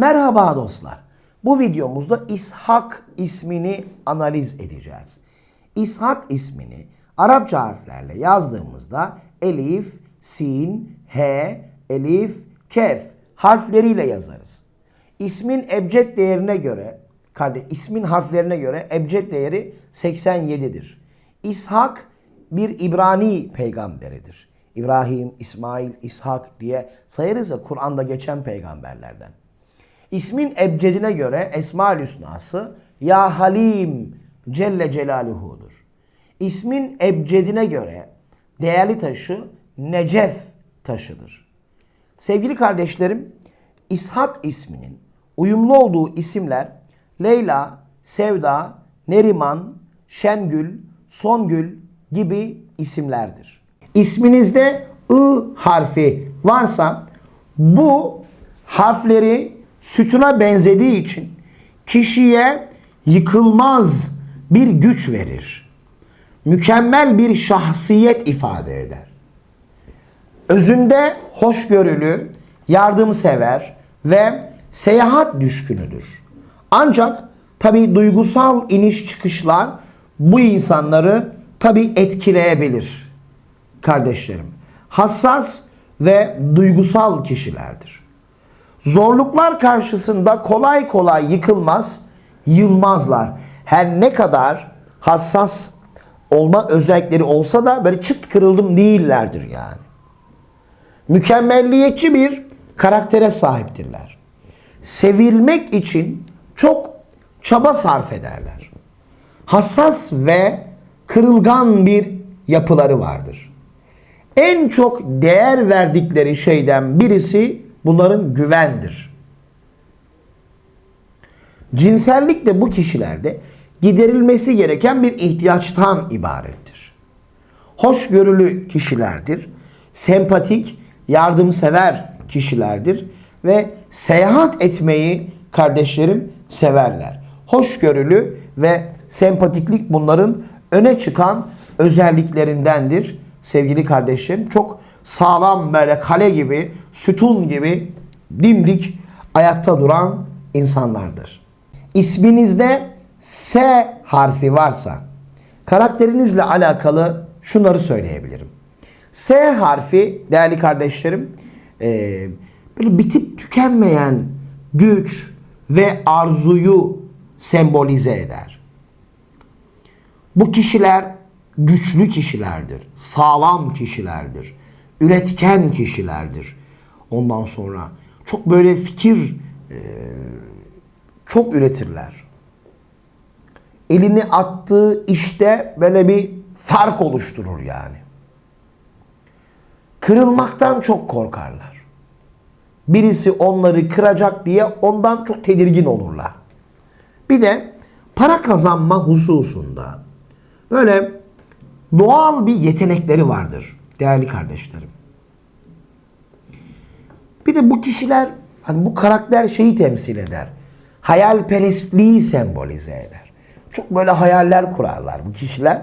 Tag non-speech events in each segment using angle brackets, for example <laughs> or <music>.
Merhaba dostlar. Bu videomuzda İshak ismini analiz edeceğiz. İshak ismini Arapça harflerle yazdığımızda elif, sin, he, elif, kef harfleriyle yazarız. İsmin ebced değerine göre, kardeş, ismin harflerine göre ebced değeri 87'dir. İshak bir İbrani peygamberidir. İbrahim, İsmail, İshak diye sayarız ya Kur'an'da geçen peygamberlerden. İsmin ebcedine göre Esma-ül Hüsnası Ya Halim Celle Celaluhu'dur. İsmin ebcedine göre değerli taşı Necef taşıdır. Sevgili kardeşlerim, İshak isminin uyumlu olduğu isimler Leyla, Sevda, Neriman, Şengül, Songül gibi isimlerdir. İsminizde I harfi varsa bu harfleri sütuna benzediği için kişiye yıkılmaz bir güç verir. Mükemmel bir şahsiyet ifade eder. Özünde hoşgörülü, yardımsever ve seyahat düşkünüdür. Ancak tabi duygusal iniş çıkışlar bu insanları tabi etkileyebilir kardeşlerim. Hassas ve duygusal kişilerdir. Zorluklar karşısında kolay kolay yıkılmaz, yılmazlar. Her ne kadar hassas olma özellikleri olsa da böyle çıt kırıldım değillerdir yani mükemmelliyetçi bir karaktere sahiptirler. Sevilmek için çok çaba sarf ederler. Hassas ve kırılgan bir yapıları vardır. En çok değer verdikleri şeyden birisi bunların güvendir. Cinsellik de bu kişilerde giderilmesi gereken bir ihtiyaçtan ibarettir. Hoşgörülü kişilerdir. Sempatik, yardımsever kişilerdir ve seyahat etmeyi kardeşlerim severler. Hoşgörülü ve sempatiklik bunların öne çıkan özelliklerindendir sevgili kardeşlerim. Çok sağlam böyle kale gibi, sütun gibi dimdik ayakta duran insanlardır. İsminizde S harfi varsa karakterinizle alakalı şunları söyleyebilirim. S harfi değerli kardeşlerim e, böyle bitip tükenmeyen güç ve arzuyu sembolize eder. Bu kişiler güçlü kişilerdir, sağlam kişilerdir, üretken kişilerdir. Ondan sonra çok böyle fikir e, çok üretirler. Elini attığı işte böyle bir fark oluşturur yani kırılmaktan çok korkarlar. Birisi onları kıracak diye ondan çok tedirgin olurlar. Bir de para kazanma hususunda böyle doğal bir yetenekleri vardır değerli kardeşlerim. Bir de bu kişiler hani bu karakter şeyi temsil eder. Hayalperestliği sembolize eder. Çok böyle hayaller kurarlar bu kişiler.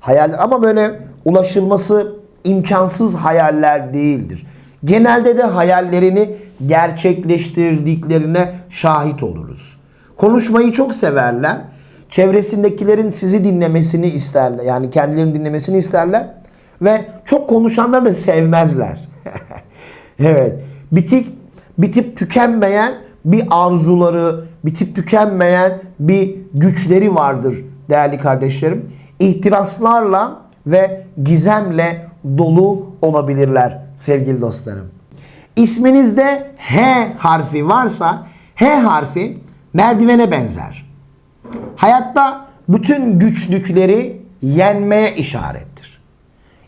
Hayaller ama böyle ulaşılması imkansız hayaller değildir. Genelde de hayallerini gerçekleştirdiklerine şahit oluruz. Konuşmayı çok severler. Çevresindekilerin sizi dinlemesini isterler. Yani kendilerini dinlemesini isterler. Ve çok konuşanları da sevmezler. <laughs> evet. Bitik, bitip tükenmeyen bir arzuları, bitip tükenmeyen bir güçleri vardır değerli kardeşlerim. İhtiraslarla ve gizemle dolu olabilirler sevgili dostlarım. İsminizde H harfi varsa H harfi merdivene benzer. Hayatta bütün güçlükleri yenmeye işarettir.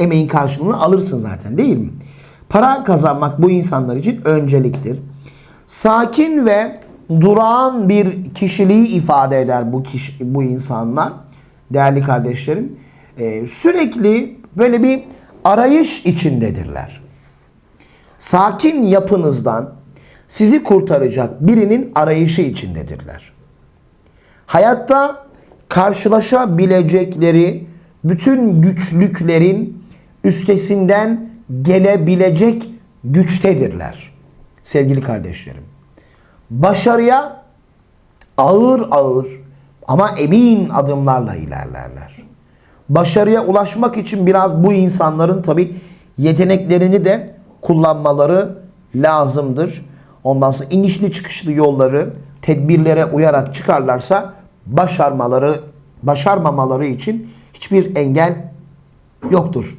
emeğin karşılığını alırsın zaten değil mi? Para kazanmak bu insanlar için önceliktir. Sakin ve durağan bir kişiliği ifade eder bu kişi, bu insanlar değerli kardeşlerim. Ee, sürekli böyle bir arayış içindedirler. Sakin yapınızdan sizi kurtaracak birinin arayışı içindedirler. Hayatta karşılaşabilecekleri bütün güçlüklerin üstesinden gelebilecek güçtedirler. Sevgili kardeşlerim. Başarıya ağır ağır ama emin adımlarla ilerlerler. Başarıya ulaşmak için biraz bu insanların tabi yeteneklerini de kullanmaları lazımdır. Ondan sonra inişli çıkışlı yolları tedbirlere uyarak çıkarlarsa başarmaları başarmamaları için hiçbir engel yoktur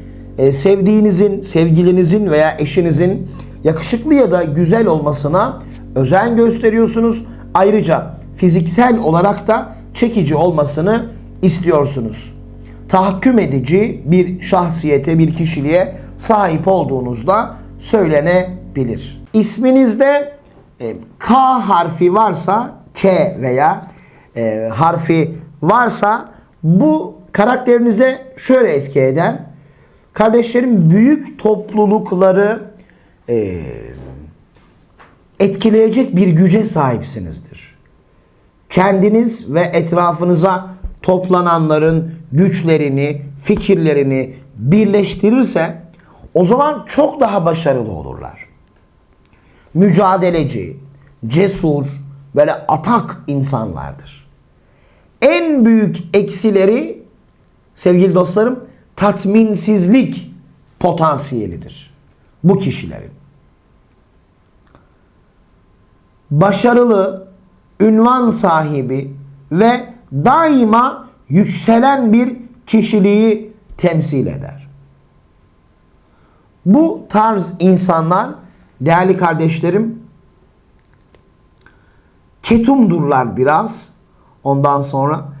Ee, sevdiğinizin, sevgilinizin veya eşinizin yakışıklı ya da güzel olmasına özen gösteriyorsunuz. Ayrıca fiziksel olarak da çekici olmasını istiyorsunuz. Tahakküm edici bir şahsiyete, bir kişiliğe sahip olduğunuzda söylenebilir. İsminizde e, K harfi varsa, K veya e, harfi varsa bu karakterinize şöyle etki eder. Kardeşlerim büyük toplulukları e, etkileyecek bir güce sahipsinizdir. Kendiniz ve etrafınıza toplananların güçlerini, fikirlerini birleştirirse o zaman çok daha başarılı olurlar. Mücadeleci, cesur, böyle atak insanlardır. En büyük eksileri sevgili dostlarım tatminsizlik potansiyelidir bu kişilerin. Başarılı, ünvan sahibi ve daima yükselen bir kişiliği temsil eder. Bu tarz insanlar değerli kardeşlerim ketumdurlar biraz. Ondan sonra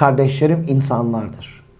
kardeşlerim insanlardır.